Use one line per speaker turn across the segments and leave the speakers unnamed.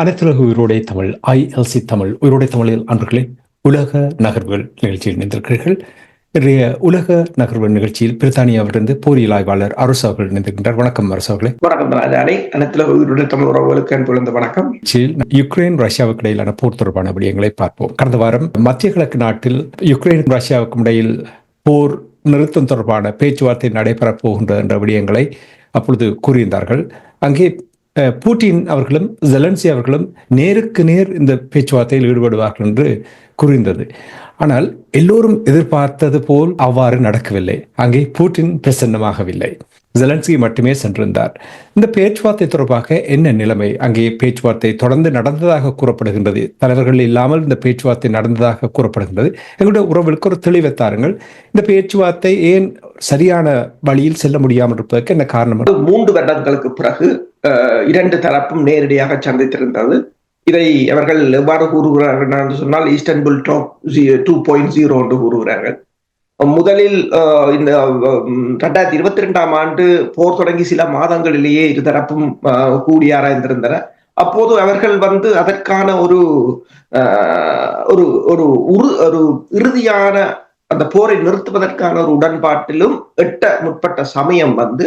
அனைத்துலக உயிரோடை தமிழ் ஐஎல்சி தமிழ் உயிரோடை தமிழில் அன்பர்களே உலக நகர்வுகள் நிகழ்ச்சியில் இணைந்திருக்கிறீர்கள். இன்றைய உலக நகர்வுகள் நிகழ்ச்சியில் பிரித்தானியாவிலிருந்து போரியல் ஆய்வாளர் அரசு அவர்கள் இணைந்திருக்கின்றார். வணக்கம் அரசு அவர்களே.
வணக்கம் ராஜானே. அனைத்துல உயிருடைய தமிழ் உறவுகளுக்கு அன்புழந்த வணக்கம்.
யுக்ரைன் ரஷ்யாவுக்கு இடையிலான போர் தொடர்பான விடயங்களை பார்ப்போம். கடந்த வாரம் மத்திய கிழக்கு நாட்டில் யுக்ரைன் ரஷ்யாவுக்கும் இடையில் போர் நிறுத்தம் தொடர்பான பேச்சுவார்த்தை நடைபெறப் போகின்ற என்ற விடயங்களை அப்பொழுது கூறியிருந்தார்கள். அங்கே பூட்டின் அவர்களும் ஜெலன்சி அவர்களும் நேருக்கு நேர் இந்த பேச்சுவார்த்தையில் ஈடுபடுவார்கள் என்று கூறிந்தது ஆனால் எல்லோரும் எதிர்பார்த்தது போல் அவ்வாறு நடக்கவில்லை. அங்கே பூட்டின் பிரசன்னமாகவில்லை. ஜெலன்ஸ்கி மட்டுமே சென்றிருந்தார். இந்த பேச்சுவார்த்தை தொடர்பாக என்ன நிலைமை? அங்கே பேச்சுவார்த்தை தொடர்ந்து நடந்ததாக கூறப்படுகின்றது. தலைவர்கள் இல்லாமல் இந்த பேச்சுவார்த்தை நடந்ததாக கூறப்படுகின்றது. எங்களுடைய உறவுகளுக்கு ஒரு தெளிவை தாருங்கள். இந்த பேச்சுவார்த்தை ஏன் சரியான வழியில் செல்ல முடியாமல் இருப்பதற்கு என்ன காரணம்
மூன்று வருடங்களுக்கு பிறகு இரண்டு தரப்பும் நேரடியாக சந்தித்திருந்தது. இதை அவர்கள் எவ்வாறு கூறுகிறார்கள் என்று சொன்னால் Istanbul top two point zero என்று கூறுகிறார்கள். முதலில் இந்த ரெண்டாயிரத்தி இருபத்தி ரெண்டாம் ஆண்டு போர் தொடங்கி சில மாதங்களிலேயே இருதரப்பும் கூடி ஆராய்ந்திருந்தன. அப்போது அவர்கள் வந்து அதற்கான ஒரு ஒரு ஒரு உரு ஒரு இறுதியான அந்த போரை நிறுத்துவதற்கான ஒரு உடன்பாட்டிலும் எட்ட முற்பட்ட சமயம் வந்து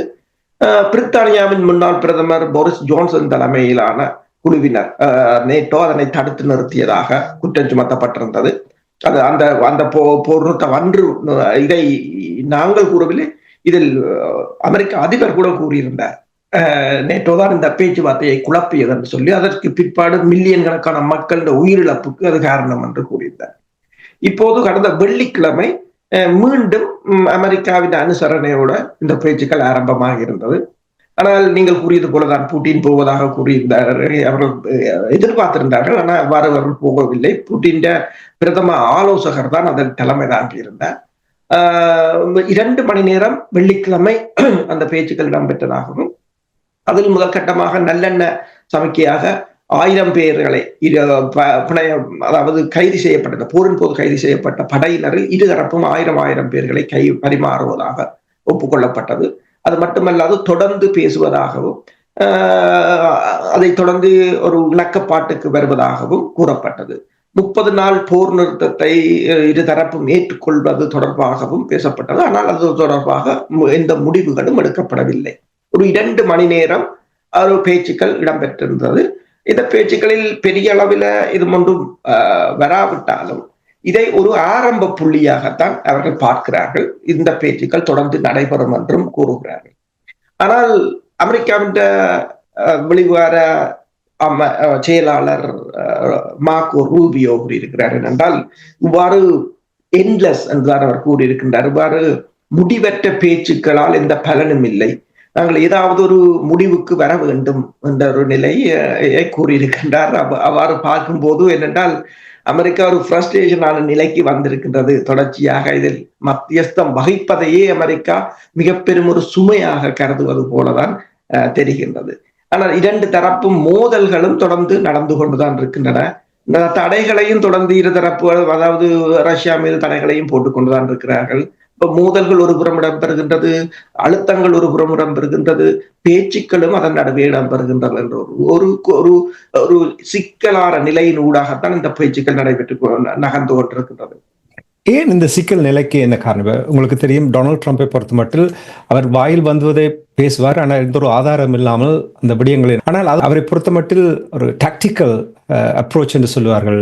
பிரித்தானியாவின் முன்னாள் பிரதமர் போரிஸ் ஜோன்சன் தலைமையிலான குழுவினர் நேட்டோ அதனை தடுத்து நிறுத்தியதாக குற்றம் சுமத்தப்பட்டிருந்தது. அது அந்த அந்த போ போர் நிறுத்தம் அன்று இதை நாங்கள் கூறவில்லை. இதில் அமெரிக்க அதிபர் கூட கூறியிருந்தார். அஹ், நேட்டோ தான் இந்த பேச்சுவார்த்தையை குழப்பியது என்று சொல்லி அதற்கு பிற்பாடு மில்லியன் கணக்கான மக்களின் உயிரிழப்புக்கு அது காரணம் என்று கூறியிருந்தார். இப்போது கடந்த வெள்ளிக்கிழமை அஹ், மீண்டும் அமெரிக்காவின் அனுசரணையோட இந்த பேச்சுக்கள் ஆரம்பமாக இருந்தது. ஆனால் நீங்கள் கூறியது போலதான் புட்டின் போவதாக கூறியிருந்தார்கள் அவர்கள் எதிர்பார்த்திருந்தார்கள். ஆனால் அவ்வாறு அவர்கள் போகவில்லை. புட்டின் பிரதம ஆலோசகர் தான் அதன் தலைமை தாங்கியிருந்தார் ஆஹ், இரண்டு மணி நேரம் வெள்ளிக்கிழமை அந்த பேச்சுக்கள் இடம்பெற்றதாகவும் அதில் முதல் கட்டமாக நல்லெண்ண சமிக்கையாக ஆயிரம் பேர்களை ப- பிணைய அதாவது கைது செய்யப்பட்ட போரின் போது கைது செய்யப்பட்ட படையினரில் இருதரப்பும் ஆயிரம் ஆயிரம் பேர்களை கை பரிமாறுவதாக ஒப்புக்கொள்ளப்பட்டது. அது மட்டுமல்லாது தொடர்ந்து பேசுவதாகவும் அதை தொடர்ந்து ஒரு இணக்கப்பாட்டுக்கு வருவதாகவும் கூறப்பட்டது. முப்பது நாள் போர் நிறுத்தத்தை இருதரப்பும் ஏற்றுக்கொள்வது தொடர்பாகவும் பேசப்பட்டது. ஆனால் அது தொடர்பாக மு- எந்த முடிவுகளும் எடுக்கப்படவில்லை. ஒரு இரண்டு மணி நேரம் ஒரு பேச்சுக்கள் இடம்பெற்றிருந்தது. இந்த பேச்சுக்களில் பெரிய அளவில் இது ஒன்றும் வராவிட்டாலும் இதை ஒரு ஆரம்ப புள்ளியாகத்தான் அவர்கள் பார்க்கிறார்கள். இந்த பேச்சுக்கள் தொடர்ந்து நடைபெறும் என்றும் கூறுகிறார்கள். ஆனால் அமெரிக்காவின் அஹ், வெளிவார அஹ், செயலாளர் அஹ், மார்க்கோ ரூபியோ கூறியிருக்கிறார் என்றால் இவ்வாறு என்லெஸ் என்றுதான் அவர் கூறியிருக்கின்றார். இவ்வாறு முடிவற்ற பேச்சுக்களால் எந்த பலனும் இல்லை. நாங்கள் ஏதாவது ஒரு முடிவுக்கு வர வேண்டும் என்ற ஒரு நிலையை கூறியிருக்கின்றார். அவ்வாறு பார்க்கும்போது என்னென்றால் அமெரிக்கா ஒரு ஃப்ரஸ்ட்ரேஷனான நிலைக்கு வந்திருக்கின்றது. தொடர்ச்சியாக இதில் மத்தியஸ்தம் வகிப்பதையே அமெரிக்கா மிக பெரும் ஒரு சுமையாக கருதுவது போலதான் தெரிகின்றது. ஆனால் இரண்டு தரப்பும் மோதல்களும் தொடர்ந்து நடந்து கொண்டுதான் இருக்கின்றன. இந்த தடைகளையும் தொடர்ந்து இரு தரப்பு அதாவது ரஷ்யா மீது தடைகளையும் போட்டுக்கொண்டுதான் இருக்கிறார்கள். இப்ப மோதல்கள் ஒரு புறம் இடம்பெறுகின்றது அழுத்தங்கள் ஒரு புறம் இடம்பெறுகின்றது பேச்சுக்களும் அதன் நடுவே இடம்பெறுகின்றன என்ற ஒரு ஒரு ஒரு சிக்கலான நிலையின் ஊடாகத்தான் இந்த பேச்சுக்கள் நடைபெற்று நகர்ந்து கொண்டிருக்கின்றது.
ஏன் இந்த சிக்கல் நிலைக்கு என்ன காரணம்? உங்களுக்கு தெரியும் டொனால்ட் ட்ரம்ப்பை பொறுத்த மட்டும் அவர் வாயில் வந்துவதை பேசுவார். ஆனால் எந்த ஒரு ஆதாரம் இல்லாமல் அந்த விடயங்களை ஆனால் அது அவரை பொறுத்த மட்டில் ஒரு டாக்டிக்கல் அப்ரோச் என்று சொல்லுவார்கள்.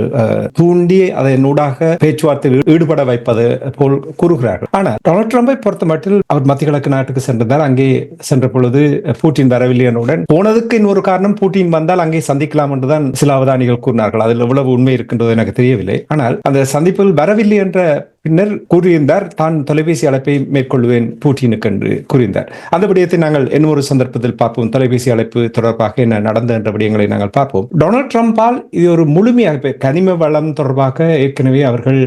தூண்டி அதை நூடாக பேச்சுவார்த்தையில் ஈடுபட வைப்பது போல் கூறுகிறார்கள். ஆனால் டொனால்ட் ட்ரம்பை பொறுத்த மட்டில் அவர் மத்திய கிழக்கு நாட்டுக்கு சென்றிருந்தார் அங்கே சென்ற பொழுது பூட்டின் வரவில்லை என்னுடன் போனதுக்கு இன்னொரு காரணம் பூட்டின் வந்தால் அங்கே சந்திக்கலாம் என்றுதான் சில அவதானிகள் கூறினார்கள். அதில் எவ்வளவு உண்மை இருக்கின்றது எனக்கு தெரியவில்லை. ஆனால் அந்த சந்திப்பில் வரவில்லை என்ற பின்னர் கூறியிருந்தார் தான் தொலைபேசி அழைப்பை மேற்கொள்வேன் பூட்டினுக்கு என்று கூறியிருந்தார். அந்த விடயத்தை நாங்கள் இன்னொரு சந்தர்ப்பத்தில் பார்ப்போம். தொலைபேசி அழைப்பு தொடர்பாக என்ன நடந்த என்ற விடயங்களை நாங்கள் பார்ப்போம். டொனால்ட் ட்ரம்பால் இது ஒரு முழுமையாக கனிம வளம் தொடர்பாக ஏற்கனவே அவர்கள்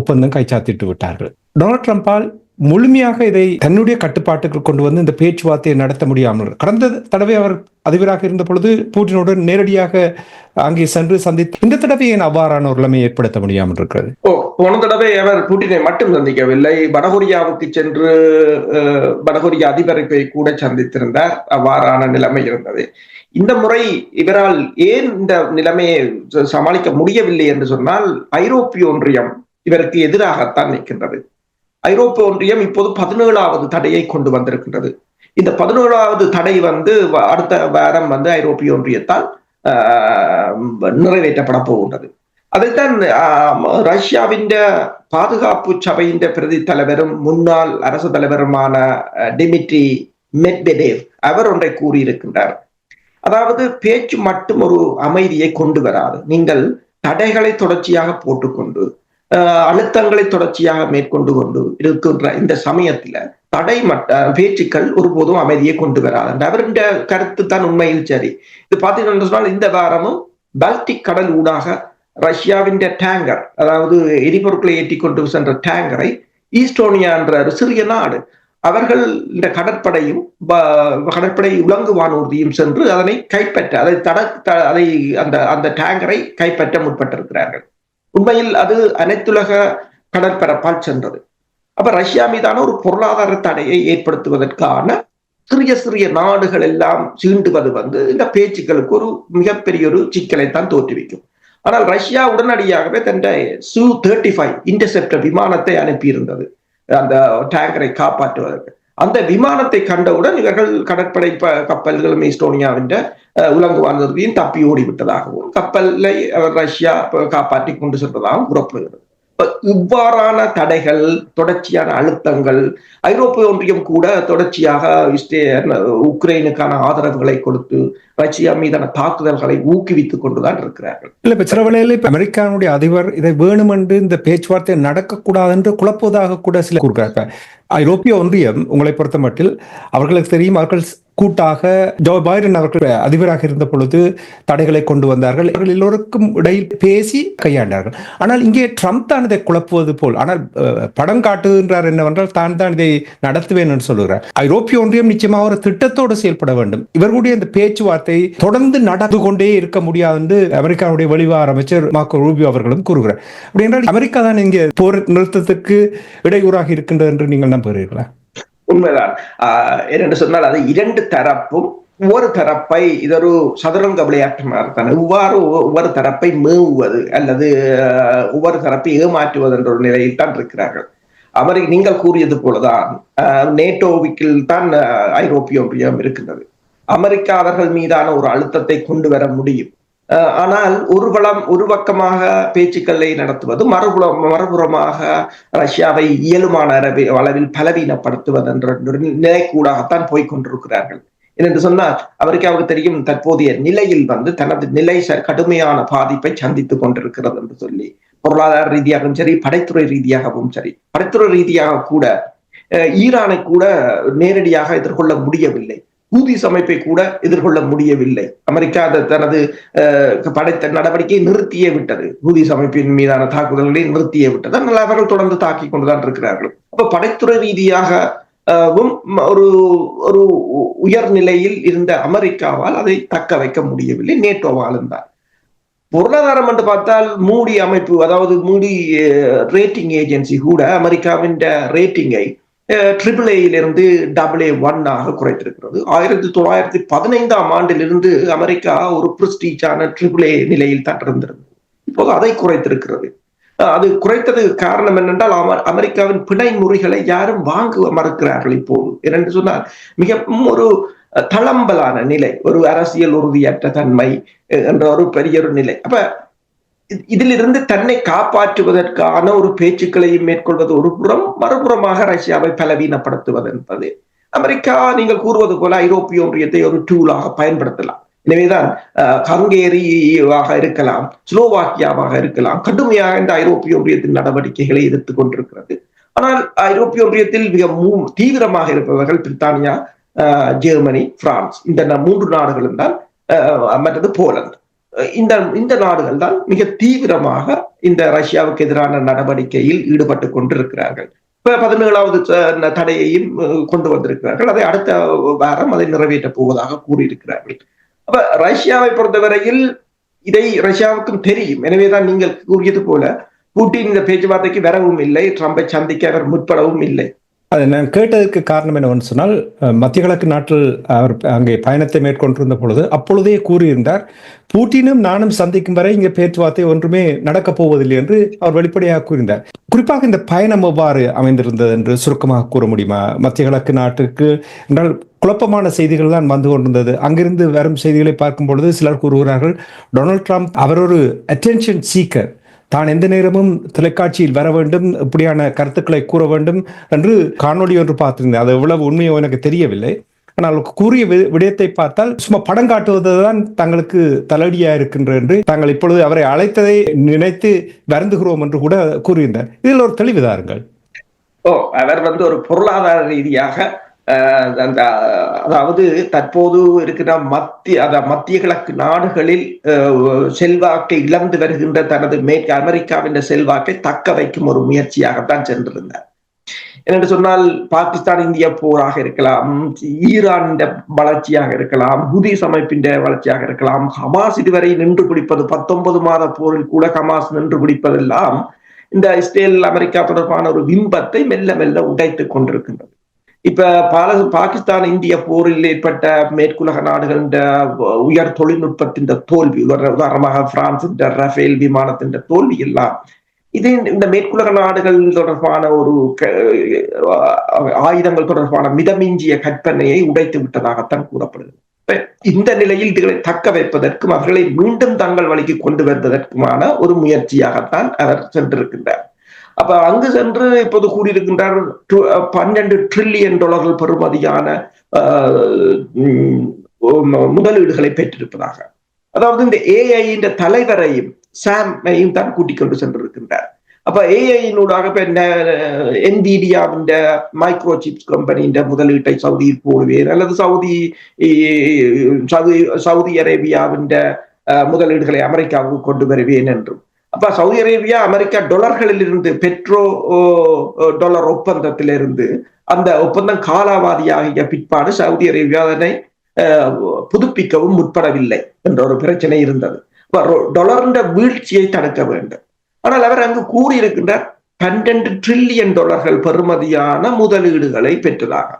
ஒப்பந்தம் கைச்சாத்திட்டு விட்டார்கள். டொனால்ட் ட்ரம்பால் முழுமையாக இதை தன்னுடைய கட்டுப்பாட்டுக்கு கொண்டு வந்து இந்த பேச்சுவார்த்தையை நடத்த முடியாமல் கடந்த தடவை அவர் அதிபராக இருந்த பொழுது பூட்டினுடன் நேரடியாக அங்கே சென்று சந்தித்து இந்த தடவை ஏன் அவ்வாறான ஒரு நிலைமை ஏற்படுத்த முடியாமல் இருக்கிறது?
ஓ போன தடவை அவர் பூட்டினை மட்டும் சந்திக்கவில்லை. வடகொரியாவுக்கு சென்று அஹ், வடகொரிய அதிபரை போய் கூட சந்தித்திருந்தார். அவ்வாறான நிலைமை இருந்தது. இந்த முறை இவரால் ஏன் இந்த நிலைமையை சமாளிக்க முடியவில்லை என்று சொன்னால் ஐரோப்பிய ஒன்றியம் இவருக்கு எதிராகத்தான் நிற்கின்றது. ஐரோப்பிய ஒன்றியம் இப்போது பதினேழாவது தடையை கொண்டு வந்திருக்கின்றது. இந்த பதினேழாவது தடை வந்து வ- அடுத்த வாரம் வந்து ஐரோப்பிய ஒன்றியத்தால் ஆஹ், நிறைவேற்றப்பட போகின்றது. அதைத்தான் ரஷ்யாவின் பாதுகாப்பு சபையின் பிரதி தலைவரும் முன்னாள் அரசு தலைவருமான அஹ், டிமிட்ரி மெட்வெடேவ் அவர் ஒன்றை கூறியிருக்கின்றார். அதாவது பேச்சு மட்டும் ஒரு அமைதியை கொண்டு வராது. நீங்கள் தடைகளை தொடர்ச்சியாக போட்டுக்கொண்டு அழுத்தங்களை தொடர்ச்சியாக மேற்கொண்டு கொண்டு இருக்கின்ற இந்த சமயத்துல தடை மட்ட பேச்சுக்கள் ஒருபோதும் அமைதியை கொண்டு வராது அவருடைய கருத்து தான் உண்மையில் சரி. இது பார்த்தீங்கன்னு சொன்னால் இந்த வாரமும் பால்டிக் கடல் ஊடாக ரஷ்யாவின் டேங்கர் அதாவது எரிபொருட்களை ஏற்றி கொண்டு சென்ற டேங்கரை ஈஸ்டோனியா என்ற ஒரு சிறிய நாடு அவர்கள் இந்த கடற்படையும் கடற்படை உலங்கு வானூர்தியும் சென்று அதனை கைப்பற்ற அதை தட த- அதை அந்த அந்த டேங்கரை கைப்பற்ற முற்பட்டிருக்கிறார்கள். உண்மையில் அது அனைத்துலக கடற்பரப்பால் சென்றது. அப்ப ரஷ்யா மீதான ஒரு பொருளாதார தடையை ஏற்படுத்துவதற்கான சிறிய சிறிய நாடுகள் எல்லாம் சீண்டுவது வந்து இந்த பேச்சுக்களுக்கு ஒரு மிகப்பெரிய ஒரு சிக்கலை தான் தோற்றுவிக்கும். ஆனால் ரஷ்யா உடனடியாகவே தன் சு தேர்ட்டி ஃபைவ் இன்டர்செப்டர் விமானத்தை அனுப்பியிருந்தது. அந்த டேங்கரை காப்பாற்றுவதற்கு. அந்த விமானத்தை கண்டவுடன் இவர்கள் கடற்படை கப்பல்களும் ஈஸ்டோனியாவின் உலங்கு வானூர்தியும் தப்பி ஓடிவிட்டதாகவும் கப்பலை ரஷ்யா காப்பாற்றி கொண்டு சென்றதாகவும் கூறப்படுகிறது. இவ்வாறான தடைகள் தொடர்ச்சியான அழுத்தங்கள் ஐரோப்பிய ஒன்றியம் கூட தொடர்ச்சியாக உக்ரைனுக்கான ஆதரவுகளை கொடுத்து ரஷ்யா மீதான தாக்குதல்களை ஊக்குவித்துக் கொண்டுதான் இருக்கிறார்கள்.
இல்ல இப்ப சில வேளையில இப்ப அமெரிக்காவுடைய அதிபர் இதை வேணுமென்று இந்த பேச்சுவார்த்தை நடக்கக்கூடாது என்று குழப்புவதாக கூட சில கூறுகிறார். ஐரோப்பிய ஒன்றியம் உங்களை பொறுத்த மட்டில் அவர்களுக்கு தெரியும் அவர்கள் கூட்டாக ஜோ பைடன் அவர்கள் அதிபராக இருந்த பொழுது தடைகளை கொண்டு வந்தார்கள். அவர்கள் எல்லோருக்கும் இடையில் பேசி கையாண்டார்கள். ஆனால் இங்கே ட்ரம்ப் தான் இதை குழப்புவது போல். ஆனால் படம் காட்டுகின்றார் என்னவென்றால் தான் தான் இதை நடத்துவேன் என்று சொல்லுகிறார். ஐரோப்பிய ஒன்றியம் நிச்சயமாக ஒரு திட்டத்தோடு செயல்பட வேண்டும். இவர்களுடைய இந்த பேச்சுவார்த்தை தொடர்ந்து நடந்து கொண்டே இருக்க முடியாது என்று அமெரிக்காவுடைய வெளிவார அமைச்சர் மார்க்கோ ரூபியோ அவர்களும் கூறுகிறார். அப்படி என்றால் அமெரிக்கா தான் இங்கே போர் நிறுத்தத்துக்கு இடையூறாக இருக்கின்றது என்று நீங்கள் நம்புகிறீர்களா?
உண்மைதான். ஆஹ் என்னென்று சொன்னால் அது இரண்டு தரப்பும் ஒவ்வொரு தரப்பை இதொரு சதுரங்க விளையாட்டு மாதிரி தான். இவ்வாறு ஒவ்வொரு தரப்பை மேவுவது அல்லது ஆஹ், ஒவ்வொரு தரப்பை ஏமாற்றுவது என்ற ஒரு நிலையில் தான் இருக்கிறார்கள். அமெரிக்க நீங்கள் கூறியது போலதான் ஆஹ், நேட்டோவிக்கில் தான் ஐரோப்பிய ஒன்றியம் இருக்கின்றது. அமெரிக்கா அவர்கள் மீதான ஒரு அழுத்தத்தை கொண்டு வர முடியும். ஆனால் ஒரு பலம் ஒரு பக்கமாக பேச்சுக்களை நடத்துவது மறுபுறம் மறுபுறமாக ரஷ்யாவை இயலுமான அளவில் பலவீனப்படுத்துவது என்ற ஒரு நிலைக்கூடாகத்தான் போய்கொண்டிருக்கிறார்கள் என்று சொன்னால் அவருக்கு தெரியும் தற்போதைய நிலையில் வந்து தனது நிலை ச- கடுமையான பாதிப்பை சந்தித்துக் கொண்டிருக்கிறது என்று சொல்லி பொருளாதார ரீதியாகவும் சரி படைத்துறை ரீதியாகவும் சரி படைத்துறை ரீதியாக கூட ஈரானை கூட நேரடியாக எதிர்கொள்ள முடியவில்லை. ஹூதிஸ் அமைப்பை கூட எதிர்கொள்ள முடியவில்லை. அமெரிக்கா தனது படைத்த நடவடிக்கையை நிறுத்தியே விட்டது. ஹூதிஸ் அமைப்பின் மீதான தாக்குதல்களை நிறுத்தியே விட்டது. ஆனால் அவர்கள் தொடர்ந்து தாக்கி கொண்டுதான் இருக்கிறார்கள். அப்ப படைத்துறை ரீதியாக ஒரு ஒரு உயர்நிலையில் இருந்த அமெரிக்காவால் அதை தக்க வைக்க முடியவில்லை. நேட்டோவாலும் தான் பொருளாதாரம் என்று பார்த்தால் மூடி அமைப்பு அதாவது மூடி ரேட்டிங் ஏஜென்சி கூட அமெரிக்காவின் ரேட்டிங்கை ட்ரிபிள் ஏயிலிருந்து டபுள் ஏ ஒன் ஆக குறைத்திருக்கிறது. ஆயிரத்தி தொள்ளாயிரத்தி பதினைந்தாம் ஆண்டிலிருந்து அமெரிக்கா ஒரு பிரஸ்டீஜான ட்ரிபிள் ஏ நிலையில் தான் இருந்திருந்தது இப்போது அதை குறைத்திருக்கிறது. அது குறைத்தது காரணம் என்னென்றால் அமெரிக்காவின் பிணை முறைகளை யாரும் வாங்க மறுக்கிறார்கள் இப்போது. என்னென்று சொன்னால் மிகவும் ஒரு தளம்பலான நிலை ஒரு அரசியல் உறுதியற்ற தன்மை என்ற ஒரு பெரிய ஒரு நிலை. அப்ப இதிலிருந்து தன்னை காப்பாற்றுவதற்கான ஒரு பேச்சுக்களையும் மேற்கொள்வது ஒரு புறம் மறுபுறமாக ரஷ்யாவை பலவீனப்படுத்துவது என்பது அமெரிக்கா நீங்கள் கூறுவது போல ஐரோப்பிய ஒன்றியத்தை ஒரு டூலாக பயன்படுத்தலாம். எனவேதான் ஹங்கேரியாக இருக்கலாம் ஸ்லோவாக்கியாவாக இருக்கலாம் கடுமையாக இந்த ஐரோப்பிய ஒன்றியத்தின் நடவடிக்கைகளை எதிர்த்து கொண்டிருக்கிறது. ஆனால் ஐரோப்பிய ஒன்றியத்தில் மிக தீவிரமாக இருப்பவர்கள் பிரித்தானியா ஜெர்மனி பிரான்ஸ் இந்த மூன்று நாடுகளும் தான் மற்றது போலந்து. இந்த இந்த நாடுகள் தான் மிக தீவிரமாக இந்த ரஷ்யாவுக்கு எதிரான நடவடிக்கையில் ஈடுபட்டு கொண்டிருக்கிறார்கள். இப்ப பதினேழாவது தடையையும் கொண்டு வந்திருக்கிறார்கள். அதை அடுத்த வாரம் அதை நிறைவேற்றப் போவதாக கூறியிருக்கிறார்கள். அப்ப ரஷ்யாவை பொறுத்தவரையில் இதை ரஷ்யாவுக்கும் தெரியும். எனவேதான் நீங்கள் கூறியது போல பூட்டின் இந்த பேச்சுவார்த்தைக்கு வரவும் இல்லை. ட்ரம்பை சந்திக்க அவர் முற்படவும் இல்லை.
அது நான் கேட்டதற்கு காரணம் என்னவென்று சொன்னால் மத்திய கிழக்கு நாட்டில் அவர் அங்கே பயணத்தை மேற்கொண்டிருந்த பொழுது அப்பொழுதே கூறியிருந்தார் பூட்டினும் நானும் சந்திக்கும் வரை இங்கே பேச்சுவார்த்தை ஒன்றுமே நடக்கப் போவதில்லை என்று அவர் வெளிப்படையாக கூறினார் குறிப்பாக இந்த பயணம் எவ்வாறு அமைந்திருந்தது என்று சுருக்கமாக கூற முடியுமா? மத்திய கிழக்கு நாட்டுக்கு என்றால் குழப்பமான செய்திகள் தான் வந்து கொண்டிருந்தது. அங்கிருந்து வரும் செய்திகளை பார்க்கும் பொழுது சிலர் கூறுகிறார்கள் டொனால்ட் ட்ரம்ப் அவர் ஒரு அட்டென்ஷன் சீக்கர் தான் எந்த நேரமும் தொலைக்காட்சியில் வர வேண்டும் இப்படியான கருத்துக்களை கூற வேண்டும் என்று காணொளி ஒன்று பார்த்திருந்தேன். அது எவ்வளவு உண்மையோ எனக்கு தெரியவில்லை. ஆனால் கூறிய வி- விடயத்தை பார்த்தால் சும்மா படம் காட்டுவதுதான் தங்களுக்கு தலையடியா இருக்கின்ற என்று தாங்கள் இப்பொழுது அவரை அழைத்ததை நினைத்து வருந்துகிறோம் என்று கூட கூறியிருந்தார். இதில் ஒரு தெளிவுதாருங்கள்
ஓ அவர் வந்து ஒரு பொருளாதார ரீதியாக அந்த அதாவது தற்போது இருக்கிற மத்திய அத மத்திய கிழக்கு நாடுகளில் செல்வாக்கை இழந்து வருகின்ற தனது மேற்கு அமெரிக்காவின் செல்வாக்கை தக்க வைக்கும் ஒரு முயற்சியாகத்தான் சென்றிருந்தார். என்று சொன்னால் பாகிஸ்தான் இந்திய போராக இருக்கலாம் ஈரான் வளர்ச்சியாக இருக்கலாம் புதி அமைப்பின் வளர்ச்சியாக இருக்கலாம் ஹமாஸ் இதுவரை நின்று பிடிப்பது பத்தொன்பது மாத போரில் கூட ஹமாஸ் நின்று பிடிப்பதெல்லாம் இந்த இஸ்ரேல் அமெரிக்கா தொடர்பான ஒரு பிம்பத்தை மெல்ல மெல்ல உடைத்துக் கொண்டிருக்கின்றது. இப்ப பல பாகிஸ்தான் இந்திய போரில் ஏற்பட்ட மேற்குலக நாடுகளின் உயர் தொழில்நுட்பத்தின் தோல்வி உதாரணமாக பிரான்சின் ரஃபேல் விமானத்தின் தோல்வி எல்லாம். இது இந்த மேற்குலக நாடுகள் தொடர்பான ஒரு க- ஆயுதங்கள் தொடர்பான மிதமிஞ்சிய கற்பனையை உடைத்து விட்டதாகத்தான் கூறப்படுகிறது. இந்த நிலையில் இதுகளை தக்க வைப்பதற்கும் அவர்களை மீண்டும் தங்கள் வழிக்கு கொண்டு வருவதற்குமான ஒரு முயற்சியாகத்தான் அவர் சென்றிருக்கின்றார். அப்ப அங்கு சென்று இப்போது கூறியிருக்கின்றார் பன்னெண்டு ட்ரில்லியன் டாலர்கள் பெறுமதியான ஆஹ், முதலீடுகளை பெற்றிருப்பதாக. அதாவது இந்த ஏஐ தலைவரையும் சாமையும் தான் கூட்டிக் கொண்டு சென்றிருக்கின்றார். அப்ப ஏஐயினூடாக இப்ப என்பிடியாவின் மைக்ரோ சிப்ஸ் கம்பெனியின் முதலீட்டை சவுதியில் போடுவேன் அல்லது சவுதி சவுதி சவுதி அரேபியாவின் முதலீடுகளை அமெரிக்காவுக்கு கொண்டு வருவேன் என்றும். அப்ப சவுதி அரேபியா அமெரிக்கா டொலர்களில் இருந்து பெட்ரோ ஓ, ஒப்பந்தத்திலிருந்து அந்த ஒப்பந்தம் காலாவதியாகிய பிற்பாடு சவுதி அரேபியா அதனை அஹ், புதுப்பிக்கவும் முற்படவில்லை என்ற ஒரு பிரச்சனை இருந்தது. அப்ப வீழ்ச்சியை தடுக்க வேண்டும். ஆனால் அவர் அங்கு கூறியிருக்கின்றார் பன்னெண்டு ட்ரில்லியன் டாலர்கள் பெறுமதியான முதலீடுகளை பெற்றதாக.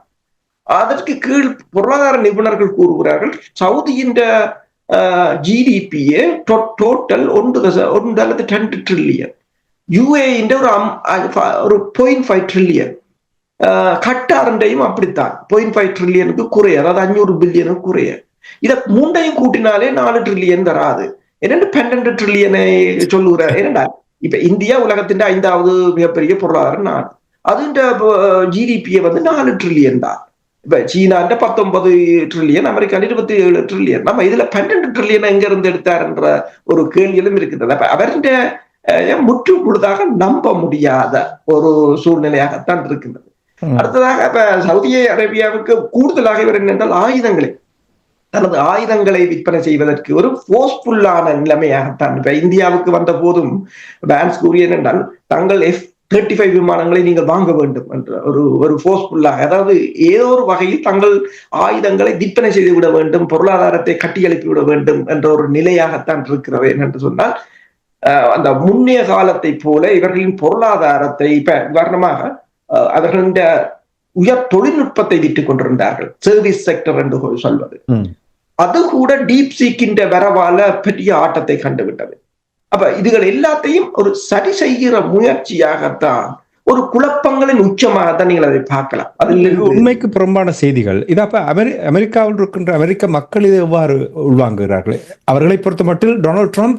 அதற்கு கீழ் பொருளாதார நிபுணர்கள் கூறுகிறார்கள் சவுதியின் ஜிடிபியே டோட்டல் ஒன்று தச ஒன்று அல்லது ரெண்டு ட்ரில்லியன் யுஏஇன் ஒரு அம்- அ- ஒரு பாயிண்ட் ஃபைவ் ட்ரில்லியன் கட்டாரண்டையும் அப்படித்தான். பாயிண்ட் ஃபைவ் ட்ரில்லியனுக்கு குறைய அதாவது அஞ்சூறு பில்லியனுக்கு குறைய. இதை மூண்டையும் கூட்டினாலே நாலு ட்ரில்லியன் வராது என்னென்று பன்னெண்டு ட்ரில்லியனை சொல்லுகிறார் என்னடா? இப்ப இந்தியா உலகத்தின் ஐந்தாவது மிகப்பெரிய பொருளாதார நாடு. அதுன்ற ஜிடிபியை வந்து நாலு ட்ரில்லியன் தான். இப்ப சீனாண்ட பத்தொன்பது ட்ரில்லியன் அமெரிக்கா இருபத்தி ஏழு ட்ரில்லியன் நம்ம இதுல பன்னெண்டு ட்ரில்லியன் எங்க இருந்து எடுத்தாருன்ற ஒரு கேள்வியிலும் இருக்கின்றது அப்ப அவருடைய முற்று முழுதாக நம்ப முடியாத ஒரு சூழ்நிலையாகத்தான் இருக்கின்றது. அடுத்ததாக இப்ப சவுதி அரேபியாவுக்கு கூடுதலாக இவர் என்னென்றால் ஆயுதங்களை தனது ஆயுதங்களை விற்பனை செய்வதற்கு ஒரு போர்ஸ்ஃபுல்லான நிலைமையாகத்தான். இப்ப இந்தியாவுக்கு வந்த போதும் பேன்ஸ் கூறிய என்றால் தங்கள் எஃப் தேர்ட்டி ஃபைவ் விமானங்களை நீங்கள் வாங்க வேண்டும் என்ற ஒரு ஒரு போர்ஸ்ஃபுல்லாக அதாவது ஏதோ ஒரு வகையில் தங்கள் ஆயுதங்களை விற்பனை செய்து விட வேண்டும் பொருளாதாரத்தை கட்டியெழுப்பி விட வேண்டும் என்ற ஒரு நிலையாகத்தான் இருக்கிறது என்று சொன்னால் அந்த முன்னைய காலத்தை போல இவர்களின் பொருளாதாரத்தை இப்ப உதாரணமாக அவர்களின் உயர் தொழில்நுட்பத்தை விட்டுக் கொண்டிருந்தார்கள். சர்வீஸ் செக்டர் என்று சொல்வது. அது கூட டீப் சீக்கின்ற வரவால பெரிய ஆட்டத்தை கண்டுவிட்டது அப்ப இதுகள் எல்லாத்தையும் ஒரு சரி செய்கிற முயற்சியாகத்தான் ஒரு குழப்பங்களின் உச்சமாகத்தான் நீங்கள் அதை பார்க்கலாம். அதில்
உண்மைக்கு புறம்பான செய்திகள். இது அப்ப அமெரி அமெரிக்காவில் இருக்கின்ற அமெரிக்க மக்கள் இதை எவ்வாறு உள்வாங்குகிறார்கள்? அவர்களை பொறுத்த மட்டும் டொனால்ட் ட்ரம்ப்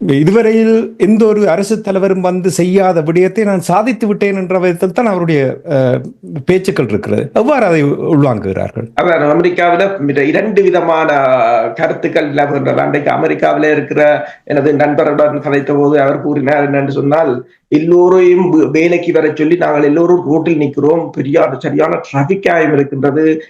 இதுவரையில் எந்த ஒரு அரசு தலைவரும் வந்து செய்யாத விடயத்தை நான் சாதித்து விட்டேன் என்ற விதத்தில் தான் அவருடைய அஹ், பேச்சுக்கள் இருக்கிறது. எவ்வாறு அதை உள்வாங்குகிறார்கள்?
அதான் அமெரிக்காவில மிக- இரண்டு விதமான கருத்துக்கள் நிலவுகின்றன. அன்றைக்கு அமெரிக்காவில இருக்கிற எனது நண்பருடன் கதைத்த போது அவர் கூறினார் என்னென்று சொன்னால் எல்லோரையும் வேலைக்கு வர சொல்லி நாங்கள் எல்லோரும் ரோட்டில் நிற்கிறோம். பெரிய சரியான டிராபிக் ஆயம் இருக்கின்றது.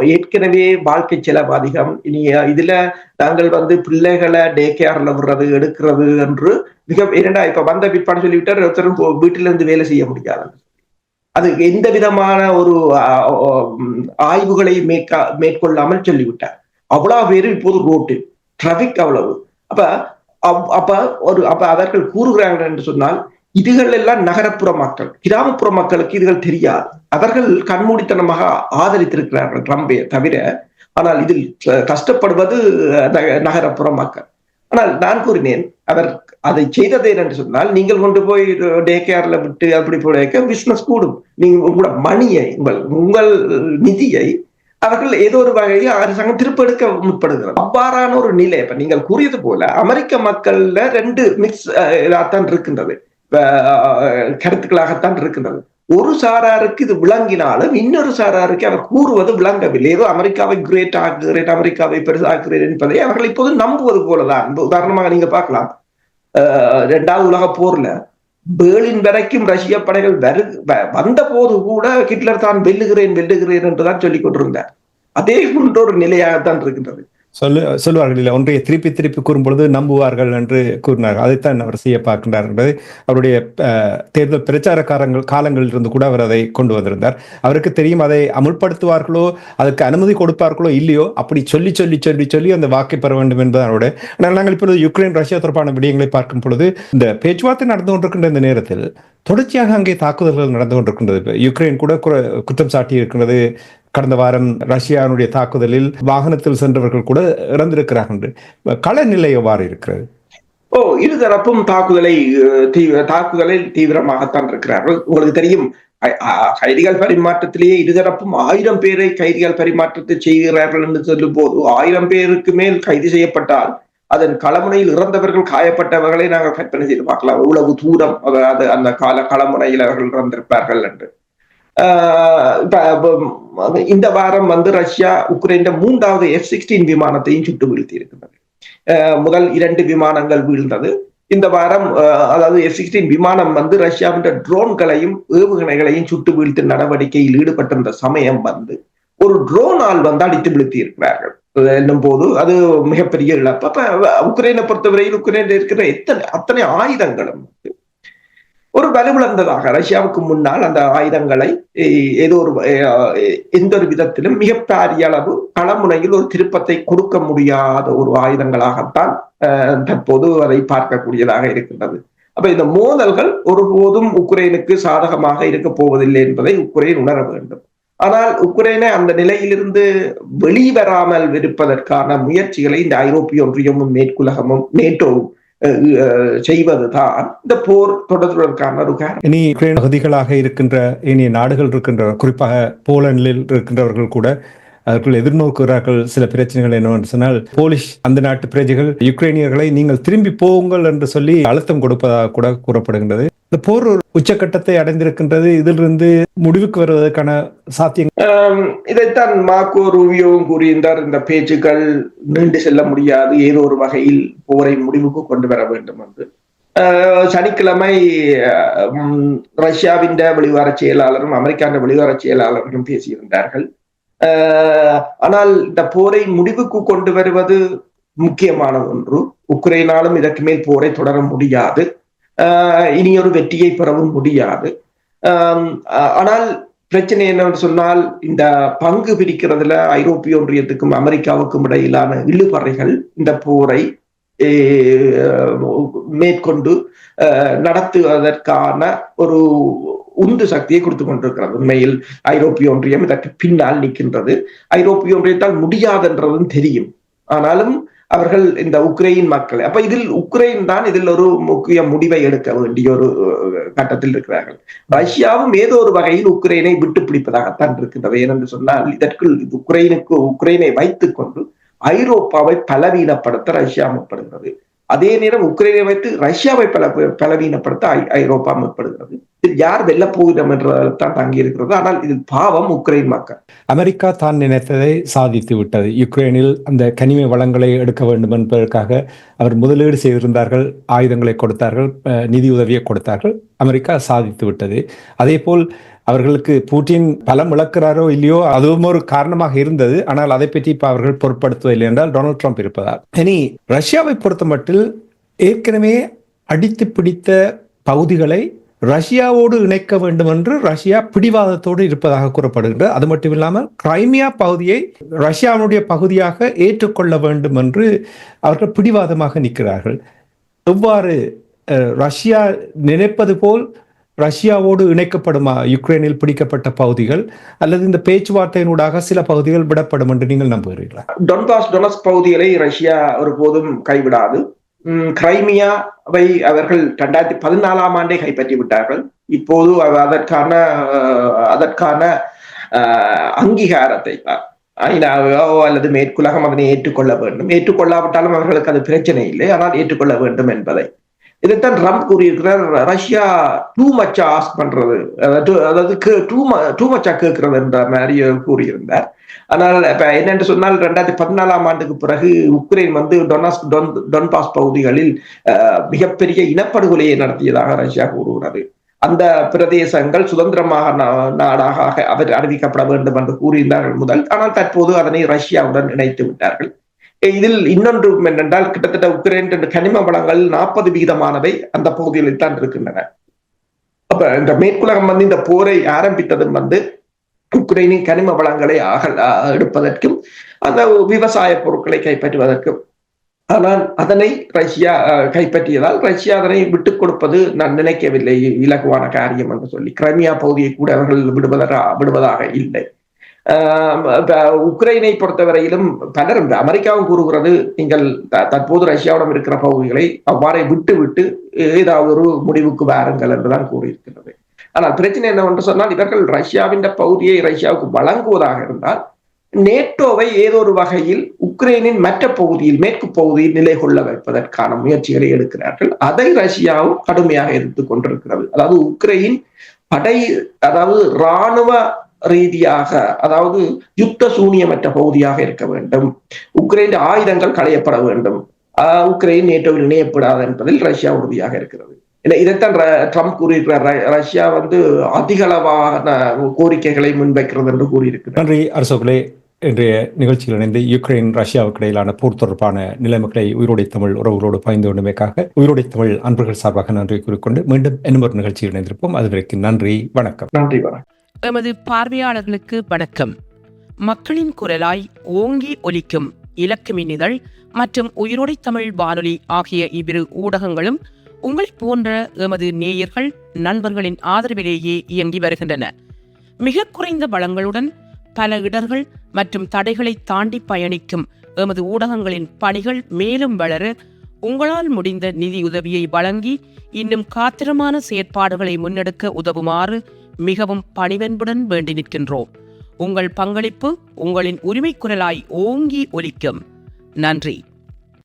ஏற்கனவே வாழ்க்கை செலவு அதிகம். இனி இதுல நாங்கள் வந்து பிள்ளைகளை டே கேர்ல விடுறது எடுக்கிறது என்று மிக இரண்டா இப்ப வந்த பிற்பாடு சொல்லிவிட்டார் ஒருத்தரும் போ- வீட்டில இருந்து வேலை செய்ய முடியாது. அது எந்த விதமான ஒரு ஆய்வுகளை மேற்கா மேற்கொள்ளாமல் சொல்லிவிட்டார். அவ்வளவு பேர் இப்போது ரோட்டில் டிராபிக் அவ்வளவு. அப்ப அப்ப ஒரு அப்ப அவர்கள் கூறுகிறார்கள் என்று சொன்னால் இதுகள் எல்லாம் நகரப்புற மக்கள் கிராமப்புற மக்களுக்கு இதுகள் தெரியாது. அவர்கள் கண்மூடித்தனமாக ஆதரித்திருக்கிறார்கள் ட்ரம்பை தவிர ஆனால் இதில் கஷ்டப்படுவது நகரப்புற மக்கள். ஆனால் நான் கூறினேன் அவர் அதை செய்தது என்று சொன்னால் நீங்கள் கொண்டு போய் டே கேர்ல விட்டு அப்படி போய் பிசினஸ் கூடும். நீங்க உங்களோட மணியை உங்கள் உங்கள் நிதியை அவர்கள் ஏதோ ஒரு வகையில் அரசாங்கம் திருப்பெடுக்க முற்படுகிறது. அவ்வாறான ஒரு நிலை இப்ப நீங்கள் கூறியது போல அமெரிக்க மக்கள்ல ரெண்டு மிக்ஸ் தான் இருக்கின்றது. கருத்துக்களாகத்தான் இருக்கின்றது ஒரு சாராருக்கு இது விளங்கினாலும் இன்னொரு சாராருக்கு அவர் கூறுவது விளங்கவில்லை. ஏதோ அமெரிக்காவை கிரேட் ஆக்குகிறேன் அமெரிக்காவை பெருசாக்குகிறேன் என்பதை அவர்கள் இப்போது நம்புவது போலதான். உதாரணமாக நீங்க பார்க்கலாம். இரண்டாவது உலக போர்ல பேர்லின் வரைக்கும் ரஷ்ய படைகள் வரு வந்த போது கூட ஹிட்லர் தான் வெல்லுகிறேன் வெல்லுகிறேன் என்றுதான் சொல்லிக் கொண்டிருந்தார். அதே போன்ற ஒரு நிலையாகத்தான் இருக்கின்றது.
சொல்லு சொல்லுவார்கள் இல்லை ஒன்றையை திருப்பி திருப்பி கூறும்பொழுது நம்புவார்கள் என்று கூறினார்கள். அதைத்தான் அவர் செய்ய பார்க்கின்றார் என்பதை அவருடைய தேர்தல் பிரச்சார காலங்கள் காலங்களில் இருந்து கூட அவர் அதை கொண்டு வந்திருந்தார். அவருக்கு தெரியும் அதை அமுல்படுத்துவார்களோ அதற்கு அனுமதி கொடுப்பார்களோ இல்லையோ அப்படி சொல்லி சொல்லி சொல்லி சொல்லி அந்த வாக்கை பெற வேண்டும் என்பது அவருடைய. ஆனால் நாங்கள் இப்பொழுது யுக்ரைன் ரஷ்யா தொடர்பான விடயங்களை பார்க்கும் பொழுது இந்த பேச்சுவார்த்தை நடந்து கொண்டிருக்கின்ற இந்த நேரத்தில் தொடர்ச்சியாக அங்கே தாக்குதல்கள் நடந்து கொண்டிருக்கின்றது. யுக்ரைன் கூட குற்றம் சாட்டி இருக்கிறது கடந்த வாரம் ரஷ்யாவுடைய தாக்குதலில் வாகனத்தில் சென்றவர்கள் கூட இறந்திருக்கிறார்கள். என்று. கள நிலை எவ்வாறு இருக்கிறது?
ஓ இருதரப்பும் தாக்குதலை தீவிர தாக்குதலில் தீவிரமாகத்தான் இருக்கிறார்கள். உங்களுக்கு தெரியும் கைதிகள் பரிமாற்றத்திலேயே இருதரப்பும் ஆயிரம் பேரை கைதிகள் பரிமாற்றத்தை செய்கிறார்கள் என்று சொல்லும் போது ஆயிரம் பேருக்கு மேல் கைது செய்யப்பட்டால் அதன் களமுனையில் இறந்தவர்கள் காயப்பட்டவர்களை நாங்கள் கற்பனை செய்து பார்க்கலாம். இவ்வளவு தூரம் அதாவது அந்த கால களமுனையில் அவர்கள் இறந்திருப்பார்கள் என்று. இந்த வாரம் வந்து ரஷ்யா உக்ரைன் மூன்றாவது எஃப் சிக்ஸ்டீன் விமானத்தையும் சுட்டு வீழ்த்தி இருக்கிறது ஆஹ் முதல் இரண்டு விமானங்கள் வீழ்ந்தது. இந்த வாரம் ஆஹ் அதாவது எஃப் சிக்ஸ்டீன் விமானம் வந்து ரஷ்யாவின் ட்ரோன்களையும் ஏவுகணைகளையும் சுட்டு வீழ்த்தும் நடவடிக்கையில் ஈடுபட்டிருந்த சமயம் வந்து ஒரு ட்ரோனால் வந்து அடித்து வீழ்த்தி இருக்கிறார்கள் என்னும் போது அது மிகப்பெரிய இழப்பு. அப்ப உக்ரைனை பொறுத்தவரையில் உக்ரைனில் இருக்கிற எத்தனை அத்தனை ஆயுதங்களும் வந்து ஒரு வலுவிழந்ததாக ரஷ்யாவுக்கு முன்னால் அந்த ஆயுதங்களை ஏதோ ஒரு எந்த ஒரு விதத்திலும் மிகப்பெரிய அளவு களமுனையில் ஒரு திருப்பத்தை கொடுக்க முடியாத ஒரு ஆயுதங்களாகத்தான் தற்போது அதை பார்க்கக்கூடியதாக இருக்கின்றது. அப்ப இந்த மோதல்கள் ஒருபோதும் உக்ரைனுக்கு சாதகமாக இருக்க போவதில்லை என்பதை உக்ரைன் உணர வேண்டும். ஆனால் உக்ரைனை அந்த நிலையிலிருந்து வெளிவராமல் இருப்பதற்கான முயற்சிகளை இந்த ஐரோப்பிய ஒன்றியமும் மேற்குலகமும் நேட்டோவும் செய்வதுதான். இந்த போர் தொடர்வதற்கான ஒரு காரணம்.
இனி யுக்ரைன் பகுதிகளாக இருக்கின்ற இனிய நாடுகள் இருக்கின்ற குறிப்பாக போலண்டில் இருக்கின்றவர்கள் கூட அதற்குள் எதிர்நோக்குகிறார்கள் சில பிரச்சனைகள் என்னவென்று சொன்னால் போலிஷ் அந்த நாட்டு பிரஜைகள் யுக்ரைனியர்களை நீங்கள் திரும்பி போங்கள் என்று சொல்லி அழுத்தம் கொடுப்பதாக கூட கூறப்படுகின்றது. இந்த போர் ஒரு உச்சக்கட்டத்தை அடைந்திருக்கின்றது. இதிலிருந்து முடிவுக்கு வருவதற்கான சாத்தியம்
இதைத்தான் மார்க்கோ ரூவியோவும் கூறியிருந்தார். இந்த பேச்சுக்கள் நீண்டு செல்ல முடியாது. ஏதோ ஒரு வகையில் போரை முடிவுக்கு கொண்டு வர வேண்டும் என்று. ஆஹ், சனிக்கிழமை உம், ரஷ்யாவின் வெளிவார செயலாளரும் அமெரிக்காவின் வெளிவார செயலாளரும் பேசியிருந்தார்கள். ஆஹ், ஆனால் இந்த போரை முடிவுக்கு கொண்டு வருவது முக்கியமான ஒன்று. உக்ரைனாலும் இதற்கு மேல் போரை தொடர முடியாது. இனி ஒரு வெற்றியை பெறவும் முடியாது. ஆனால் பிரச்சனை என்னன்னு சொன்னால் இந்த பங்கு பிரிக்கிறதுல ஐரோப்பிய ஒன்றியத்துக்கும் அமெரிக்காவுக்கும் இடையிலான இழுபறைகள் இந்த போரை மேற்கொண்டு அஹ், நடத்துவதற்கான ஒரு உந்து சக்தியை கொடுத்து கொண்டிருக்கிறது. உண்மையில் ஐரோப்பிய ஒன்றியம் இதற்கு பின்னால் நிற்கின்றது. ஐரோப்பிய ஒன்றியத்தால் முடியாதுன்றதும் தெரியும். ஆனாலும் அவர்கள் இந்த உக்ரைன் மக்கள் அப்ப இதில் உக்ரைன் தான் இதில் ஒரு முக்கிய முடிவை எடுக்க வேண்டிய ஒரு கட்டத்தில் இருக்கிறார்கள். ரஷ்யாவும் ஏதோ ஒரு வகையில் உக்ரைனை விட்டு பிடிப்பதாகத்தான் இருக்கின்றது. ஏனென்று சொன்னால் இதற்குள் இது உக்ரைனுக்கு உக்ரைனை வைத்துக் கொண்டு ஐரோப்பாவை பலவீனப்படுத்த ரஷ்யா முற்படுகிறது. அதே நேரம் உக்ரைனை வைத்து ரஷ்யாவை பல பலவீனப்படுத்த ஐ- ஐரோப்பா முற்படுகிறது. இதில் யார் வெல்ல போகிறோம் என்றதால்தான் தங்கி இருக்கிறது ஆனால் இதில் பாவம் உக்ரைன் மக்கள்.
அமெரிக்கா தான் நினைத்ததை சாதித்து விட்டது. யுக்ரைனில் அந்த கனிம வளங்களை எடுக்க வேண்டும் என்பதற்காக அவர் முதலீடு செய்திருந்தார்கள் ஆயுதங்களை கொடுத்தார்கள் நிதி உதவியை கொடுத்தார்கள். அமெரிக்கா சாதித்து விட்டது. அதேபோல் அவர்களுக்கு பூட்டின் பலம் இழக்கிறாரோ இல்லையோ அதுவும் ஒரு காரணமாக இருந்தது. ஆனால் அதை பற்றி இப்ப அவர்கள் பொருட்படுத்துவதில்லை என்றால் டொனால்ட் ட்ரம்ப் இருப்பதால். இனி ரஷ்யாவை பொறுத்த மட்டில் ஏற்கனவே அடித்து பிடித்த பகுதிகளை ரஷ்யாவோடு இணைக்க வேண்டும் என்று ரஷ்யா பிடிவாதத்தோடு இருப்பதாக கூறப்படுகின்றது. அது மட்டும் இல்லாமல் கிரைமியா பகுதியை ரஷ்யாவுடைய பகுதியாக ஏற்றுக்கொள்ள வேண்டும் என்று அவர்கள் பிடிவாதமாக நிற்கிறார்கள். எவ்வாறு ரஷ்யா நினைப்பது போல் ரஷ்யாவோடு இணைக்கப்படுமா? யுக்ரைனில் பிடிக்கப்பட்ட பகுதிகள் அல்லது இந்த பேச்சுவார்த்தையினூடாக சில பகுதிகள் விடப்படும் என்று நீங்கள் நம்புகிறீர்களா?
டொன்பாஸ் டொனஸ் பகுதிகளை ரஷ்யா ஒருபோதும் கைவிடாது. உம், கிரைமியாவை அவர்கள் ரெண்டாயிரத்தி பதினாலாம் ஆண்டே கைப்பற்றி விட்டார்கள். இப்போது அதற்கான அதற்கான அங்கீகாரத்தை ஐநாவோ அல்லது மேற்குலகம் அதனை ஏற்றுக்கொள்ள வேண்டும். ஏற்றுக்கொள்ளாவிட்டாலும் அவர்களுக்கு அது பிரச்சனை இல்லை. ஆனால் ஏற்றுக்கொள்ள வேண்டும் என்பதை. இதைத்தான் ட்ரம்ப் கூறியிருக்கிறார். ரஷ்யா டூ மச்சா ஆஸ்க் பண்றது. அதாவது டூ டூ மச்சா கேட்கிறது என்ற மாதிரி கூறியிருந்தார். ஆனால் இப்ப என்னென்று சொன்னால் ரெண்டாயிரத்தி பதினாலாம் ஆண்டுக்கு பிறகு உக்ரைன் வந்து டொனாஸ் டொன் டொன்பாஸ் பகுதிகளில் அஹ், மிகப்பெரிய இனப்படுகொலையை நடத்தியதாக ரஷ்யா கூறுகிறது. அந்த பிரதேசங்கள் சுதந்திரமாக நா- நாடாக அவர் அறிவிக்கப்பட வேண்டும் என்று கூறியிருந்தார்கள் முதல். ஆனால் தற்போது அதனை ரஷ்யாவுடன் இணைத்து விட்டார்கள். இதில் இன்னொன்று என்னென்றால் கிட்டத்தட்ட உக்ரைன் கனிம வளங்கள் நாற்பது வீதமானவை அந்த பகுதிகளில் தான் இருக்கின்றன. அப்ப இந்த மேற்குலகம் வந்து இந்த போரை ஆரம்பித்ததும் வந்து உக்ரைனின் கனிம வளங்களை அகல் எடுப்பதற்கும் அந்த விவசாய பொருட்களை கைப்பற்றுவதற்கும். ஆனால் அதனை ரஷ்யா அஹ், கைப்பற்றியதால் ரஷ்யா அதனை விட்டுக் கொடுப்பது நான் நினைக்கவில்லை இலகுவான காரியம் என்று சொல்லி. கிரமியா பகுதியை கூட அவர்கள் விடுவதா விடுவதாக இல்லை. உக்ரைனை பொறுத்தவரையிலும் பலரும் அமெரிக்காவும் கூறுகிறது நீங்கள் த- தற்போது ரஷ்யாவிடம் இருக்கிற பகுதிகளை அவ்வாறே விட்டு விட்டு ஏதாவது ஒரு முடிவுக்கு வாருங்கள் என்றுதான் கூறியிருக்கிறது. ஆனால் பிரச்சனை என்னவென்று சொன்னால் இவர்கள் ரஷ்யாவின் பகுதியை ரஷ்யாவுக்கு வழங்குவதாக இருந்தால் நேட்டோவை ஏதோ ஒரு வகையில் உக்ரைனின் மற்ற பகுதியில் மேற்கு பகுதியில் நிலை கொள்ள வைப்பதற்கான முயற்சிகளை எடுக்கிறார்கள். அதை ரஷ்யாவும் கடுமையாக எதிர்த்துக் கொண்டிருக்கிறது. அதாவது உக்ரைன் படை அதாவது இராணுவ ரீதியாக அதாவது யுத்த சூனியமற்ற பகுதியாக இருக்க வேண்டும். உக்ரைன் ஆயுதங்கள் களையப்பட வேண்டும். உக்ரைன் நேட்டோவில் இணையப்படாது என்பதில் ரஷ்யா உறுதியாக இருக்கிறது. இதைத்தான் ட்ரம்ப் கூறியிருக்கிறார். ரஷ்யா வந்து அதிகளவான கோரிக்கைகளை முன்வைக்கிறது என்று கூறியிருக்கிறார்.
நன்றி அரசோகளே இன்றைய நிகழ்ச்சியில் இணைந்து யுக்ரைன் ரஷ்யாவுக்கு இடையிலான போர் தொடர்பான நிலைமைகளை உயிரோடை தமிழ் உறவுகளோடு பகிர்ந்து கொண்டமைக்காக உயிரோடை தமிழ் அன்பர்கள் சார்பாக நன்றி கூறிக்கொண்டு மீண்டும் இன்னும் ஒரு நிகழ்ச்சியில் இணைந்திருப்போம். அதுவரைக்கும் நன்றி வணக்கம்.
நன்றி வணக்கம்.
எமது பார்வையாளர்களுக்கு வணக்கம். மக்களின் குரலாய் ஓங்கி ஒலிக்கும் இலக்குமின் இதழ் மற்றும் உயிரோடை தமிழ் வானொலி ஆகிய இவ்விரு ஊடகங்களும் உங்கள் போன்ற எமது நேயர்கள் நண்பர்களின் ஆதரவிலேயே இயங்கி வருகின்றன. மிக குறைந்த வளங்களுடன் பல இடர்கள் மற்றும் தடைகளை தாண்டி பயணிக்கும் எமது ஊடகங்களின் பணிகள் மேலும் வளர உங்களால் முடிந்த நிதியுதவியை வழங்கி இன்னும் காத்திரமான செயற்பாடுகளை முன்னெடுக்க உதவுமாறு மிகவும் பணிவன்புடன் வேண்டி நிற்கின்றோம். உங்கள் பங்களிப்பு உங்களின் உரிமை குரலாய் ஓங்கி ஒலிக்கும். நன்றி.